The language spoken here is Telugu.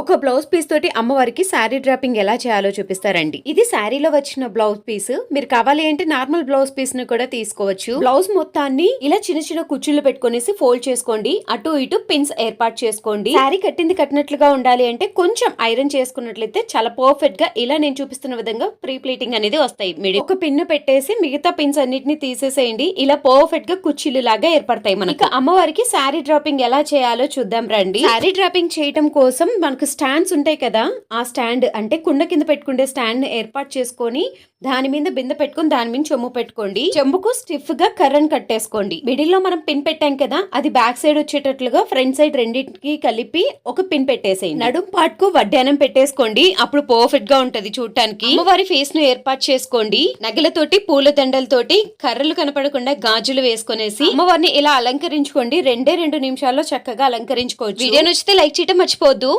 ఒక బ్లౌజ్ పీస్ తోటి అమ్మవారికి శారీ డ్రాపింగ్ ఎలా చేయాలో చూపిస్తారండి. ఇది శారీలో వచ్చిన బ్లౌజ్ పీస్. మీరు కావాలి అంటే నార్మల్ బ్లౌజ్ పీస్ని కూడా తీసుకోవచ్చు. బ్లౌజ్ మొత్తాన్ని ఇలా చిన్న చిన్న కుచ్చుళ్ళు పెట్టుకునేసి ఫోల్డ్ చేసుకోండి. అటు ఇటు పిన్స్ ఏర్పాటు చేసుకోండి. శారీ కట్టింది కట్టినట్లుగా ఉండాలి అంటే కొంచెం ఐరన్ చేసుకున్నట్లయితే చాలా పర్ఫెక్ట్గా ఇలా నేను చూపిస్తున్న విధంగా ప్రీ ప్లీటింగ్ అనేది వస్తాయి. మీరు ఒక పిన్ను పెట్టేసి మిగతా పిన్స్ అన్నిటిని తీసేసేయండి. ఇలా పర్ఫెక్ట్గా కుచ్చిళ్ళు లాగా ఏర్పడతాయి మనకి. అమ్మవారికి శారీ డ్రాపింగ్ ఎలా చేయాలో చూద్దాం రండి. శారీ డ్రాపింగ్ చేయటం కోసం మనకు స్టాండ్స్ ఉంటాయి కదా ఆ స్టాండ్ అంటే కుండ కింద పెట్టుకునే స్టాండ్ ఏర్పాటు చేసుకొని దాని మీద బిందె పెట్టుకొని దాని మీద చెంబు పెట్టుకోండి. చెంబుకు స్టిఫ్గా కర్రను కట్టేసుకోండి. మిడిల్లో మనం పిన్ పెట్టాం కదా అది బ్యాక్ సైడ్ వచ్చేటట్లుగా ఫ్రంట్ సైడ్ రెండింటికి కలిపి ఒక పిన్ పెట్టేసేయండి. నడుం పార్ట్కు వడ్డానం పెట్టేసుకోండి. అప్పుడు పర్ఫెక్ట్గా ఉంటది చూడటానికి. అమ్మవారి ఫేస్ను ఏర్పాటు చేసుకోండి. నగలతోటి పూల దండలతోటి కర్రలు కనపడకుండా గాజులు వేసుకునేసి అమ్మవారిని ఇలా అలంకరించుకోండి. రెండే రెండు నిమిషాల్లో చక్కగా అలంకరించుకోవచ్చు. వీడియో నచ్చితే లైక్ చేయటం మర్చిపోద్దు